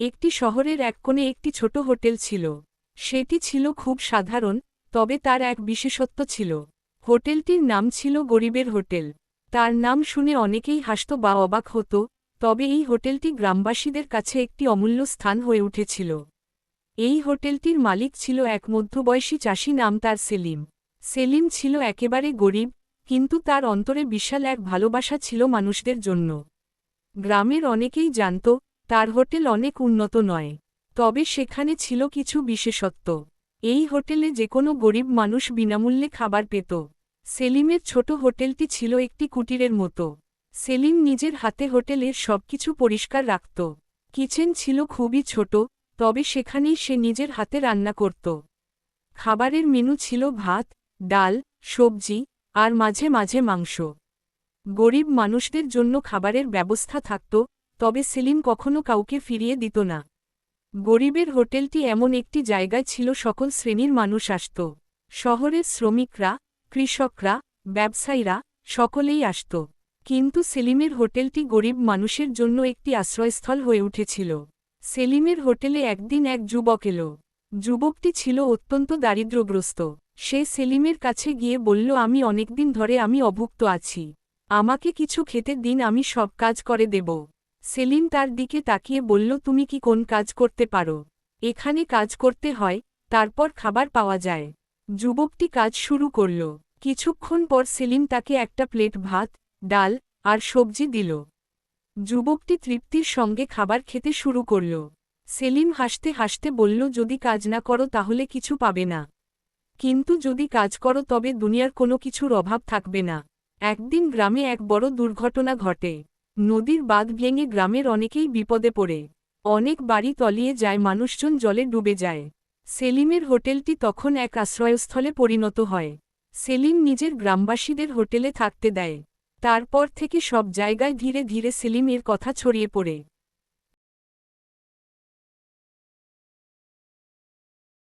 একটি শহরের এক কোণে একটি ছোট হোটেল ছিল। সেটি ছিল খুব সাধারণ, তবে তার এক বিশেষত্ব ছিল। হোটেলটির নাম ছিল গরিবের হোটেল। তার নাম শুনে অনেকেই হাসত বা অবাক হতো, তবে এই হোটেলটি গ্রামবাসীদের কাছে একটি অমূল্য স্থান হয়ে উঠেছিল। এই হোটেলটির মালিক ছিল এক মধ্যবয়সী চাষি নাম তার সেলিম। সেলিম ছিল একেবারে গরিব, কিন্তু তার অন্তরে বিশাল এক ভালোবাসা ছিল মানুষদের জন্য। গ্রামের অনেকেই জানত তার হোটেল অনেক উন্নত নয়, তবে সেখানে ছিল কিছু বিশেষত্ব। এই হোটেলে যে কোনো গরিব মানুষ বিনামূল্যে খাবার পেত। সেলিমের ছোট হোটেলটি ছিল একটি কুটিরের মতো। সেলিম নিজের হাতে হোটেলের সবকিছু পরিষ্কার রাখত। কিচেন ছিল খুবই ছোট, তবে সেখানেই সে নিজের হাতে রান্না করত। খাবারের মেনু ছিল ভাত, ডাল, সবজি, আর মাঝে মাঝে মাংস। গরিব মানুষদের জন্য খাবারের ব্যবস্থা থাকত তবে সেলিম কখনো কাউকে ফিরিয়ে দিত না। গরিবের হোটেলটি এমন একটি জায়গায় ছিল, সকল শ্রেণির মানুষ আসত। শহরের শ্রমিকরা, কৃষকরা, ব্যবসায়ীরা, সকলেই আসত। কিন্তু সেলিমের হোটেলটি গরিব মানুষের জন্য একটি আশ্রয়স্থল হয়ে উঠেছিল। সেলিমের হোটেলে একদিন এক যুবক এলো। যুবকটি ছিল অত্যন্ত দারিদ্র্যগ্রস্ত। সে সেলিমের কাছে গিয়ে বলল, আমি অনেকদিন ধরে আমি অভুক্ত আছি। আমাকে কিছু খেতে দিন, আমি সব কাজ করে দেব। সেলিম তার দিকে তাকিয়ে বলল, তুমি কি কোন কাজ করতে পারো? এখানে কাজ করতে হয়, তারপর খাবার পাওয়া যায়। যুবকটি কাজ শুরু করল। কিছুক্ষণ পর সেলিম তাকে একটা প্লেট ভাত, ডাল আর সবজি দিল। যুবকটি তৃপ্তির সঙ্গে খাবার খেতে শুরু করল। সেলিম হাসতে হাসতে বলল, যদি কাজ না করো তাহলে কিছু পাবে না। কিন্তু যদি কাজ করো তবে দুনিয়ার কোনো কিছুর অভাব থাকবে না। একদিন গ্রামে এক বড় দুর্ঘটনা ঘটে। নদীর বাঁধ ভেঙে গ্রামের অনেকেই বিপদে পড়ে। অনেক বাড়ি তলিয়ে যায়, মানুষজন জলে ডুবে যায়। সেলিমের হোটেলটি তখন এক আশ্রয়স্থলে পরিণত হয়। সেলিম নিজের গ্রামবাসীদের হোটেলে থাকতে দেয়। তারপর থেকে সব জায়গায় ধীরে ধীরে সেলিমের কথা ছড়িয়ে পড়ে।